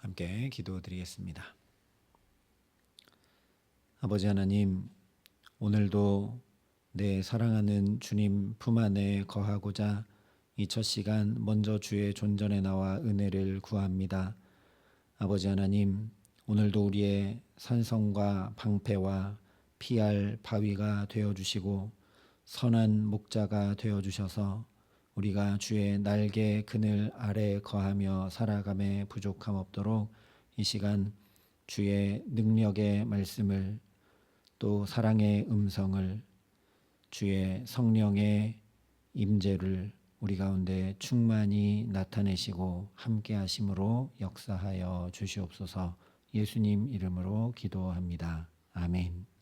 함께 기도드리겠습니다. 아버지 하나님, 오늘도 내 사랑하는 주님 품 안에 거하고자 이 첫 시간 먼저 주의 존전에 나와 은혜를 구합니다. 아버지 하나님, 오늘도 우리의 산성과 방패와 피할 바위가 되어 주시고 선한 목자가 되어 주셔서 우리가 주의 날개 그늘 아래 거하며 살아감에 부족함 없도록 이 시간 주의 능력의 말씀을 또 사랑의 음성을 주의 성령의 임재를 우리 가운데 충만히 나타내시고 함께 하심으로 역사하여 주시옵소서 예수님 이름으로 기도합니다. 아멘.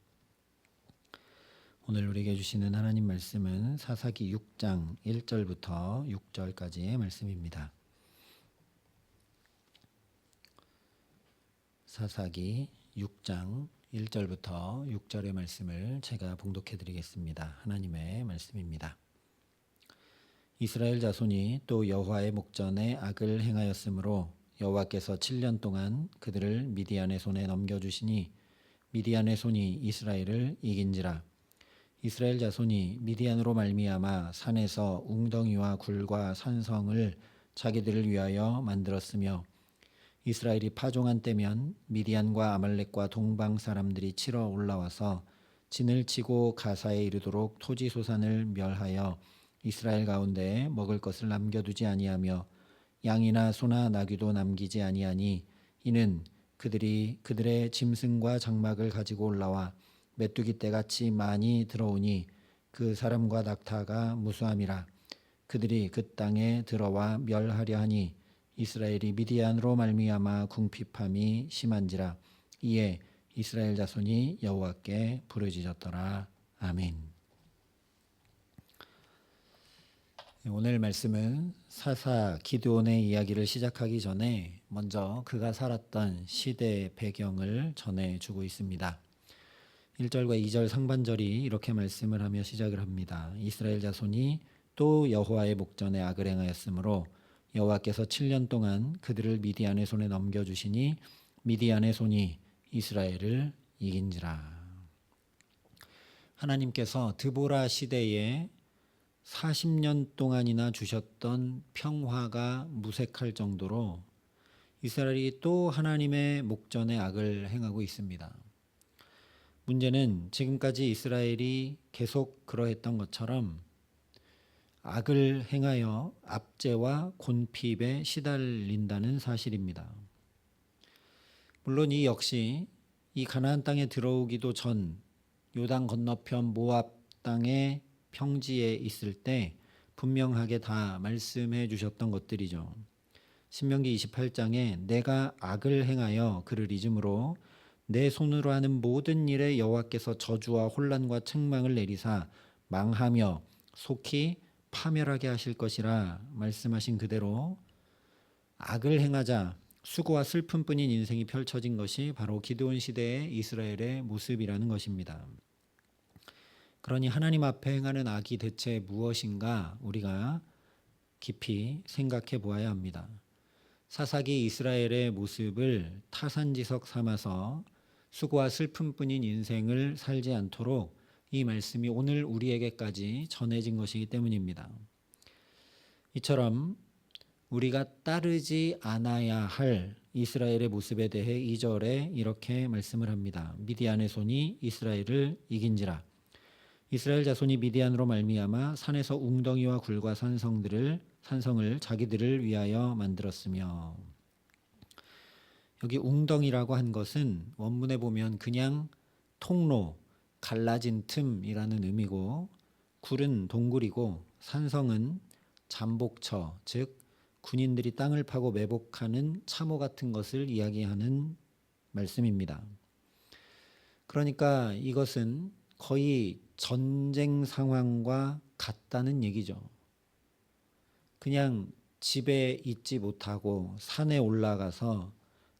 오늘 우리에게 주시는 하나님 말씀은 사사기 6장 1절부터 6절까지의 말씀입니다. 사사기 6장 1절부터 6절의 말씀을 제가 봉독해 드리겠습니다. 하나님의 말씀입니다. 이스라엘 자손이 또 여호와의 목전에 악을 행하였으므로 여호와께서 7년 동안 그들을 미디안의 손에 넘겨 주시니 미디안의 손이 이스라엘을 이긴지라 이스라엘 자손이 미디안으로 말미암아 산에서 웅덩이와 굴과 산성을 자기들을 위하여 만들었으며 이스라엘이 파종한 때면 미디안과 아말렉과 동방 사람들이 치러 올라와서 진을 치고 가사에 이르도록 토지 소산을 멸하여 이스라엘 가운데 먹을 것을 남겨두지 아니하며 양이나 소나 나귀도 남기지 아니하니 이는 그들이 그들의 짐승과 장막을 가지고 올라와 메뚜기 떼같이 많이 들어오니 그 사람과 낙타가 무수함이라 그들이 그 땅에 들어와 멸하려 하니 이스라엘이 미디안으로 말미암아 궁핍함이 심한지라 이에 이스라엘 자손이 여호와께 부르짖었더라 아멘. 오늘 말씀은 사사 기드온의 이야기를 시작하기 전에 먼저 그가 살았던 시대 배경을 전해 주고 있습니다. 1절과 2절 상반절이 이렇게 말씀을 하며 시작을 합니다. 이스라엘 자손이 또 여호와의 목전에 악을 행하였으므로 여호와께서 7년 동안 그들을 미디안의 손에 넘겨 주시니 미디안의 손이 이스라엘을 이긴지라. 하나님께서 드보라 시대에 40년 동안이나 주셨던 평화가 무색할 정도로 이스라엘이 또 하나님의 목전에 악을 행하고 있습니다. 문제는 지금까지 이스라엘이 계속 그러했던 것처럼 악을 행하여 압제와 곤핍에 시달린다는 사실입니다. 물론 이 역시 이 가나안 땅에 들어오기도 전 요단 건너편 모압 땅의 평지에 있을 때 분명하게 다 말씀해 주셨던 것들이죠. 신명기 28장에 내가 악을 행하여 그를 잊음으로 내 손으로 하는 모든 일에 여호와께서 저주와 혼란과 책망을 내리사 망하며 속히 파멸하게 하실 것이라 말씀하신 그대로 악을 행하자 수고와 슬픔뿐인 인생이 펼쳐진 것이 바로 기드온 시대의 이스라엘의 모습이라는 것입니다. 그러니 하나님 앞에 행하는 악이 대체 무엇인가 우리가 깊이 생각해 보아야 합니다. 사사기 이스라엘의 모습을 타산지석 삼아서 수고와 슬픔뿐인 인생을 살지 않도록 이 말씀이 오늘 우리에게까지 전해진 것이기 때문입니다. 이처럼 우리가 따르지 않아야 할 이스라엘의 모습에 대해 2절에 이렇게 말씀을 합니다. 미디안의 손이 이스라엘을 이긴지라. 이스라엘 자손이 미디안으로 말미암아 산에서 웅덩이와 굴과 산성들을 산성을 자기들을 위하여 만들었으며 여기 웅덩이라고 한 것은 원문에 보면 그냥 통로, 갈라진 틈이라는 의미고 굴은 동굴이고 산성은 잠복처, 즉 군인들이 땅을 파고 매복하는 참호 같은 것을 이야기하는 말씀입니다. 그러니까 이것은 거의 전쟁 상황과 같다는 얘기죠. 그냥 집에 있지 못하고 산에 올라가서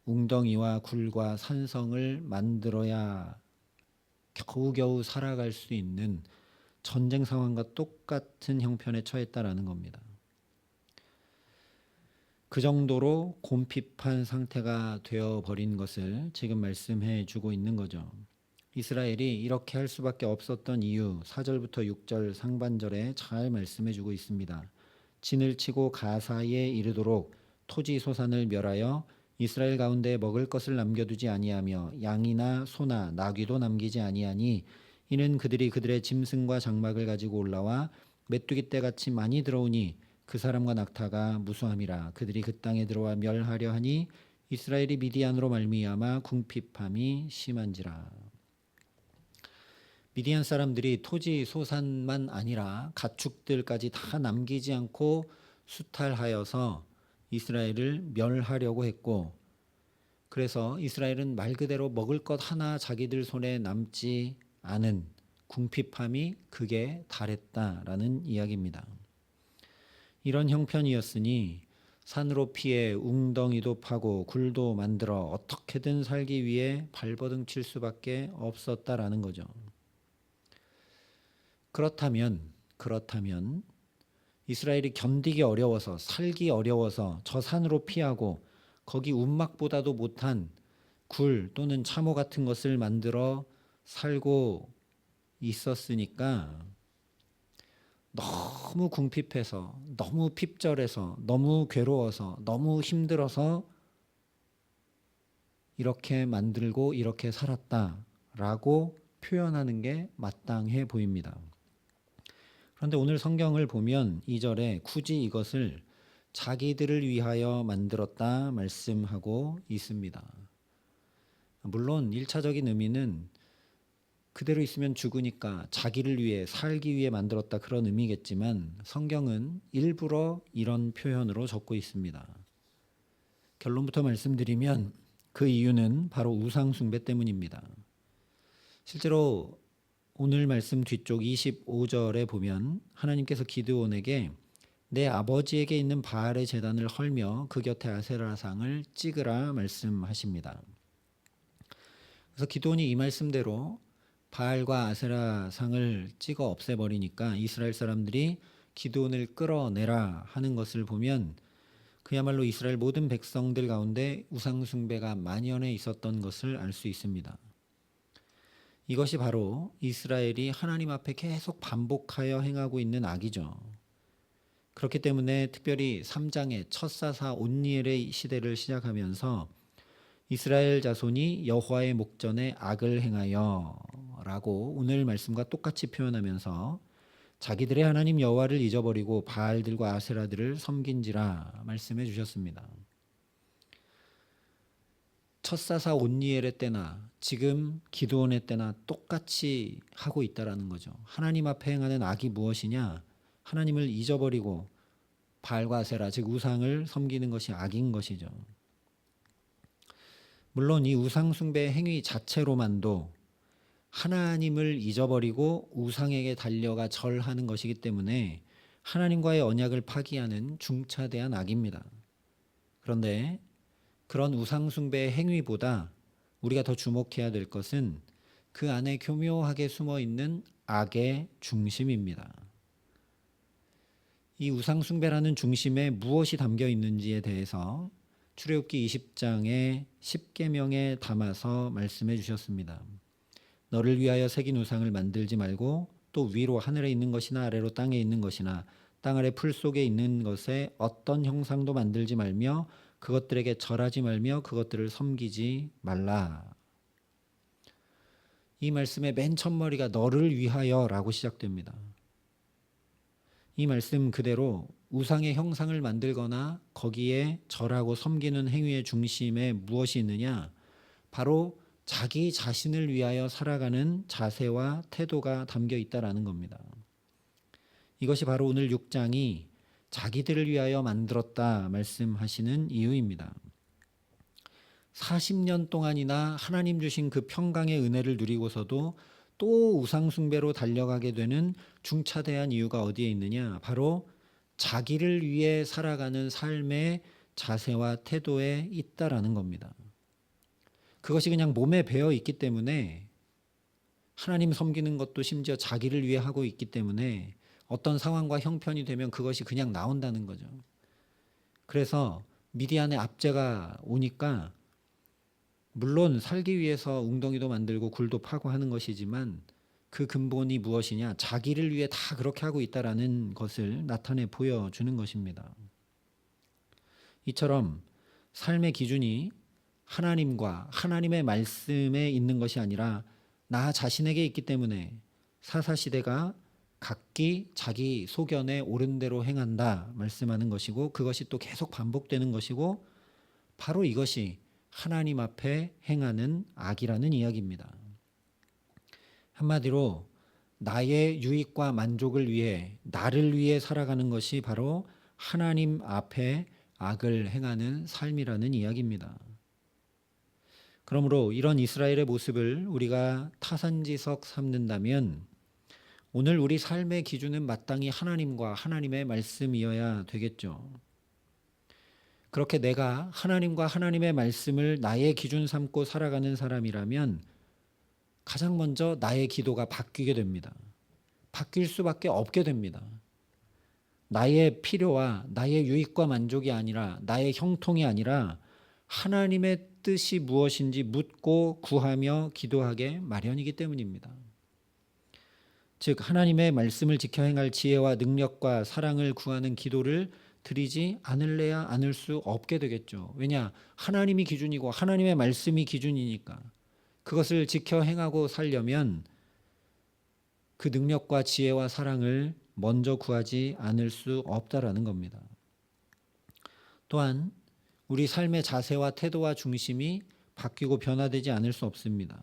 웅덩이와 굴과 산성을 만들어야 겨우겨우 살아갈 수 있는 전쟁 상황과 똑같은 형편에 처했다라는 겁니다. 그 정도로 곰핍한 상태가 되어 버린 것을 지금 말씀해 주고 있는 거죠. 이스라엘이 이렇게 할 수밖에 없었던 이유 4절부터 6절 상반절에 잘 말씀해 주고 있습니다. 진을 치고 가사에 이르도록 토지 소산을 멸하여 이스라엘 가운데 먹을 것을 남겨두지 아니하며 양이나 소나 나귀도 남기지 아니하니 이는 그들이 그들의 짐승과 장막을 가지고 올라와 메뚜기 때 같이 많이 들어오니 그 사람과 낙타가 무수함이라. 그들이 그 땅에 들어와 멸하려 하니 이스라엘이 미디안으로 말미암아 궁핍함이 심한지라. 미디안 사람들이 토지 소산만 아니라 가축들까지 다 남기지 않고 수탈하여서 이스라엘을 멸하려고 했고 그래서 이스라엘은 말 그대로 먹을 것 하나 자기들 손에 남지 않은 궁핍함이 극에 달했다라는 이야기입니다. 이런 형편이었으니 산으로 피해 웅덩이도 파고 굴도 만들어 어떻게든 살기 위해 발버둥 칠 수밖에 없었다라는 거죠. 그렇다면 그렇다면 이스라엘이 견디기 어려워서 살기 어려워서 저 산으로 피하고 거기 움막보다도 못한 굴 또는 참호 같은 것을 만들어 살고 있었으니까 너무 궁핍해서 너무 핍절해서 너무 괴로워서 너무 힘들어서 이렇게 만들고 이렇게 살았다라고 표현하는 게 마땅해 보입니다. 그런데 오늘 성경을 보면 2절에 굳이 이것을 자기들을 위하여 만들었다 말씀하고 있습니다. 물론 1차적인 의미는 그대로 있으면 죽으니까 자기를 위해 살기 위해 만들었다 그런 의미겠지만 성경은 일부러 이런 표현으로 적고 있습니다. 결론부터 말씀드리면 그 이유는 바로 우상 숭배 때문입니다. 실제로 오늘 말씀 뒤쪽 25절에 보면 하나님께서 기드온에게 내 아버지에게 있는 바알의 제단을 헐며 그 곁에 아세라상을 찍으라 말씀하십니다. 그래서 기드온이 이 말씀대로 바알과 아세라상을 찍어 없애버리니까 이스라엘 사람들이 기드온을 끌어내라 하는 것을 보면 그야말로 이스라엘 모든 백성들 가운데 우상숭배가 만연해 있었던 것을 알 수 있습니다. 이것이 바로 이스라엘이 하나님 앞에 계속 반복하여 행하고 있는 악이죠. 그렇기 때문에 특별히 3장의 첫 사사 온니엘의 시대를 시작하면서 이스라엘 자손이 여호와의 목전에 악을 행하여라고 오늘 말씀과 똑같이 표현하면서 자기들의 하나님 여호와를 잊어버리고 바알들과 아세라들을 섬긴지라 말씀해 주셨습니다. 첫사사 온니엘의 때나 지금 기도원의 때나 똑같이 하고 있다라는 거죠. 하나님 앞에 행하는 악이 무엇이냐? 하나님을 잊어버리고 바알과 세라 즉 우상을 섬기는 것이 악인 것이죠. 물론 이 우상 숭배 행위 자체로만도 하나님을 잊어버리고 우상에게 달려가 절하는 것이기 때문에 하나님과의 언약을 파기하는 중차대한 악입니다. 그런데 그런 우상숭배의 행위보다 우리가 더 주목해야 될 것은 그 안에 교묘하게 숨어 있는 악의 중심입니다. 이 우상숭배라는 중심에 무엇이 담겨 있는지에 대해서 출애굽기 20장의 10계명에 담아서 말씀해 주셨습니다. 너를 위하여 새긴 우상을 만들지 말고 또 위로 하늘에 있는 것이나 아래로 땅에 있는 것이나 땅 아래 풀 속에 있는 것에 어떤 형상도 만들지 말며 그것들에게 절하지 말며 그것들을 섬기지 말라. 이 말씀의 맨 첫머리가 너를 위하여라고 시작됩니다. 이 말씀 그대로 우상의 형상을 만들거나 거기에 절하고 섬기는 행위의 중심에 무엇이 있느냐? 바로 자기 자신을 위하여 살아가는 자세와 태도가 담겨 있다라는 겁니다. 이것이 바로 오늘 6장이 자기들을 위하여 만들었다 말씀하시는 이유입니다. 40년 동안이나 하나님 주신 그 평강의 은혜를 누리고서도 또 우상숭배로 달려가게 되는 중차대한 이유가 어디에 있느냐? 바로 자기를 위해 살아가는 삶의 자세와 태도에 있다라는 겁니다. 그것이 그냥 몸에 배어 있기 때문에 하나님 섬기는 것도 심지어 자기를 위해 하고 있기 때문에 어떤 상황과 형편이 되면 그것이 그냥 나온다는 거죠. 그래서 미디안의 압제가 오니까 물론 살기 위해서 웅덩이도 만들고 굴도 파고 하는 것이지만 그 근본이 무엇이냐? 자기를 위해 다 그렇게 하고 있다라는 것을 나타내 보여주는 것입니다. 이처럼 삶의 기준이 하나님과 하나님의 말씀에 있는 것이 아니라 나 자신에게 있기 때문에 사사시대가 각기 자기 소견에 옳은 대로 행한다 말씀하는 것이고 그것이 또 계속 반복되는 것이고 바로 이것이 하나님 앞에 행하는 악이라는 이야기입니다. 한마디로 나의 유익과 만족을 위해 나를 위해 살아가는 것이 바로 하나님 앞에 악을 행하는 삶이라는 이야기입니다. 그러므로 이런 이스라엘의 모습을 우리가 타산지석 삼는다면 오늘 우리 삶의 기준은 마땅히 하나님과 하나님의 말씀이어야 되겠죠. 그렇게 내가 하나님과 하나님의 말씀을 나의 기준 삼고 살아가는 사람이라면 가장 먼저 나의 기도가 바뀌게 됩니다. 바뀔 수밖에 없게 됩니다. 나의 필요와 나의 유익과 만족이 아니라 나의 형통이 아니라 하나님의 뜻이 무엇인지 묻고 구하며 기도하게 마련이기 때문입니다. 즉 하나님의 말씀을 지켜 행할 지혜와 능력과 사랑을 구하는 기도를 드리지 않을래야 않을 수 없게 되겠죠. 왜냐? 하나님이 기준이고 하나님의 말씀이 기준이니까. 그것을 지켜 행하고 살려면 그 능력과 지혜와 사랑을 먼저 구하지 않을 수 없다라는 겁니다. 또한 우리 삶의 자세와 태도와 중심이 바뀌고 변화되지 않을 수 없습니다.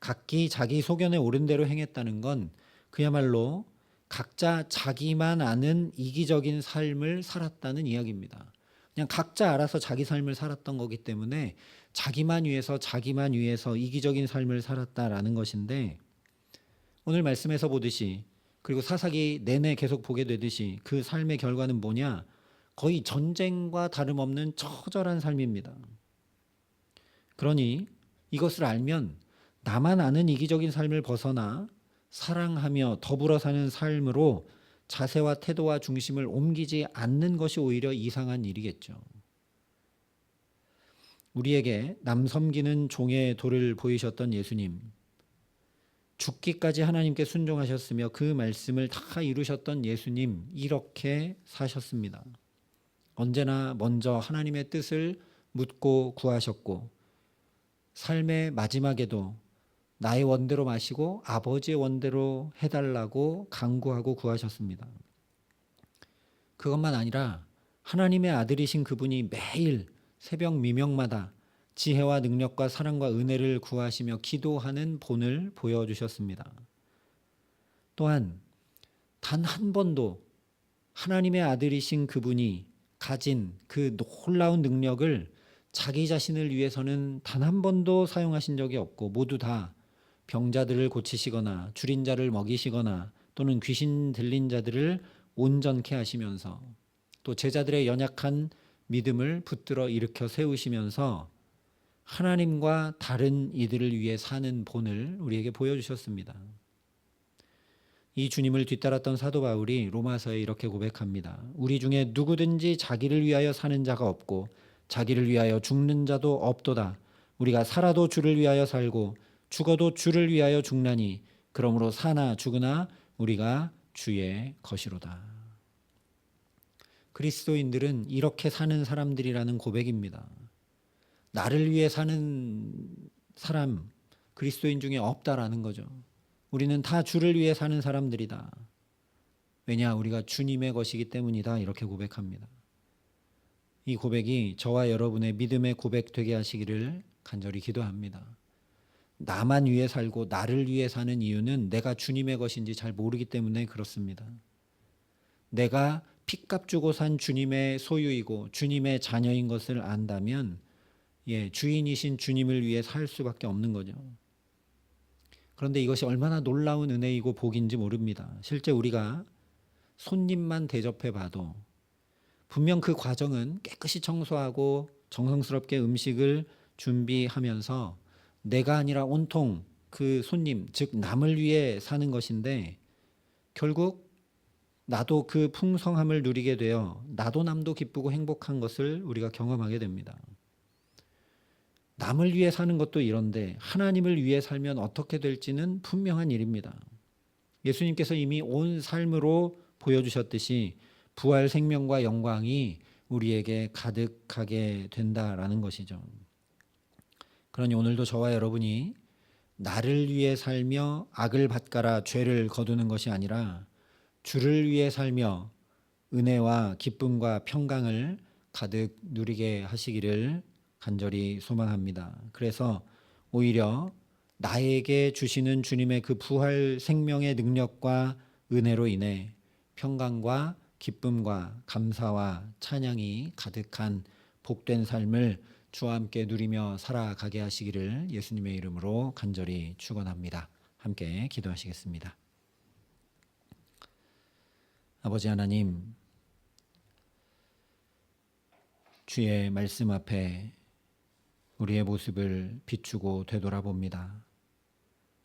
각기 자기 소견에 옳은 대로 행했다는 건 그야말로 각자 자기만 아는 이기적인 삶을 살았다는 이야기입니다. 그냥 각자 알아서 자기 삶을 살았던 거기 때문에 자기만 위해서 자기만 위해서 이기적인 삶을 살았다라는 것인데 오늘 말씀에서 보듯이 그리고 사사기 내내 계속 보게 되듯이 그 삶의 결과는 뭐냐? 거의 전쟁과 다름없는 처절한 삶입니다. 그러니 이것을 알면 나만 아는 이기적인 삶을 벗어나 사랑하며 더불어 사는 삶으로 자세와 태도와 중심을 옮기지 않는 것이 오히려 이상한 일이겠죠. 우리에게 남 섬기는 종의 도를 보이셨던 예수님, 죽기까지 하나님께 순종하셨으며 그 말씀을 다 이루셨던 예수님, 이렇게 사셨습니다. 언제나 먼저 하나님의 뜻을 묻고 구하셨고 삶의 마지막에도 나의 원대로 마시고 아버지의 원대로 해달라고 강구하고 구하셨습니다. 그것만 아니라 하나님의 아들이신 그분이 매일 새벽 미명마다 지혜와 능력과 사랑과 은혜를 구하시며 기도하는 본을 보여주셨습니다. 또한 단 한 번도 하나님의 아들이신 그분이 가진 그 놀라운 능력을 자기 자신을 위해서는 단 한 번도 사용하신 적이 없고 모두 다 병자들을 고치시거나 줄인 자를 먹이시거나 또는 귀신 들린 자들을 온전케 하시면서 또 제자들의 연약한 믿음을 붙들어 일으켜 세우시면서 하나님과 다른 이들을 위해 사는 본을 우리에게 보여주셨습니다. 이 주님을 뒤따랐던 사도 바울이 로마서에 이렇게 고백합니다. 우리 중에 누구든지 자기를 위하여 사는 자가 없고 자기를 위하여 죽는 자도 없도다. 우리가 살아도 주를 위하여 살고 죽어도 주를 위하여 죽나니 그러므로 사나 죽으나 우리가 주의 것이로다. 그리스도인들은 이렇게 사는 사람들이라는 고백입니다. 나를 위해 사는 사람 그리스도인 중에 없다라는 거죠. 우리는 다 주를 위해 사는 사람들이다. 왜냐 우리가 주님의 것이기 때문이다 이렇게 고백합니다. 이 고백이 저와 여러분의 믿음의 고백 되게 하시기를 간절히 기도합니다. 나만 위해 살고 나를 위해 사는 이유는 내가 주님의 것인지 잘 모르기 때문에 그렇습니다. 내가 핏값 주고 산 주님의 소유이고 주님의 자녀인 것을 안다면 예, 주인이신 주님을 위해 살 수밖에 없는 거죠. 그런데 이것이 얼마나 놀라운 은혜이고 복인지 모릅니다. 실제 우리가 손님만 대접해 봐도 분명 그 과정은 깨끗이 청소하고 정성스럽게 음식을 준비하면서 내가 아니라 온통 그 손님, 즉 남을 위해 사는 것인데 결국 나도 그 풍성함을 누리게 되어 나도 남도 기쁘고 행복한 것을 우리가 경험하게 됩니다. 남을 위해 사는 것도 이런데 하나님을 위해 살면 어떻게 될지는 분명한 일입니다. 예수님께서 이미 온 삶으로 보여주셨듯이 부활 생명과 영광이 우리에게 가득하게 된다라는 것이죠. 그러니 오늘도 저와 여러분이 나를 위해 살며 악을 받가라 죄를 거두는 것이 아니라 주를 위해 살며 은혜와 기쁨과 평강을 가득 누리게 하시기를 간절히 소망합니다. 그래서 오히려 나에게 주시는 주님의 그 부활 생명의 능력과 은혜로 인해 평강과 기쁨과 감사와 찬양이 가득한 복된 삶을 주와 함께 누리며 살아가게 하시기를 예수님의 이름으로 간절히 축원합니다. 함께 기도하시겠습니다. 아버지 하나님 주의 말씀 앞에 우리의 모습을 비추고 되돌아봅니다.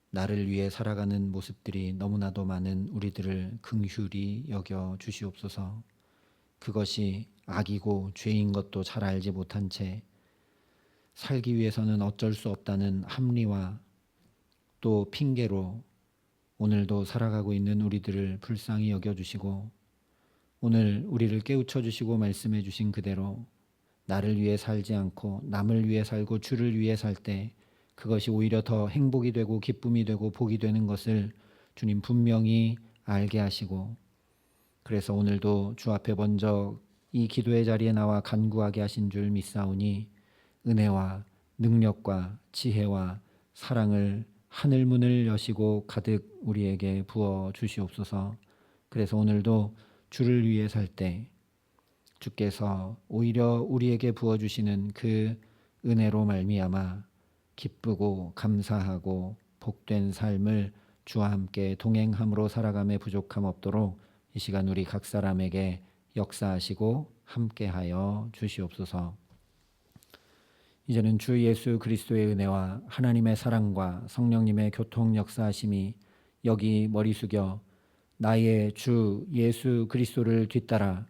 나를 위해 살아가는 모습들이 너무나도 많은 우리들을 긍휼히 여겨 주시옵소서. 그것이 악이고 죄인 것도 잘 알지 못한 채 살기 위해서는 어쩔 수 없다는 합리와 또 핑계로 오늘도 살아가고 있는 우리들을 불쌍히 여겨 주시고 오늘 우리를 깨우쳐 주시고 말씀해 주신 그대로 나를 위해 살지 않고 남을 위해 살고 주를 위해 살 때 그것이 오히려 더 행복이 되고 기쁨이 되고 복이 되는 것을 주님 분명히 알게 하시고 그래서 오늘도 주 앞에 먼저 이 기도의 자리에 나와 간구하게 하신 줄 믿사오니 은혜와 능력과 지혜와 사랑을 하늘 문을 여시고 가득 우리에게 부어 주시옵소서. 그래서 오늘도 주를 위해 살 때 주께서 오히려 우리에게 부어 주시는 그 은혜로 말미암아 기쁘고 감사하고 복된 삶을 주와 함께 동행함으로 살아감에 부족함 없도록 이 시간 우리 각 사람에게 역사하시고 함께하여 주시옵소서. 이제는 주 예수 그리스도의 은혜와 하나님의 사랑과 성령님의 교통 역사하심이 여기 머리 숙여 나의 주 예수 그리스도를 뒤따라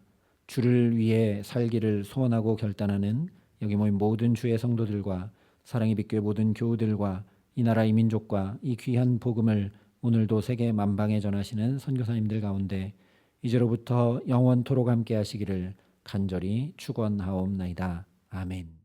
주를 위해 살기를 소원하고 결단하는 여기 모인 모든 주의 성도들과 사랑의 빛교회 모든 교우들과 이 나라 이 민족과 이 귀한 복음을 오늘도 세계 만방에 전하시는 선교사님들 가운데 이제로부터 영원토록 함께 하시기를 간절히 축원하옵나이다. 아멘.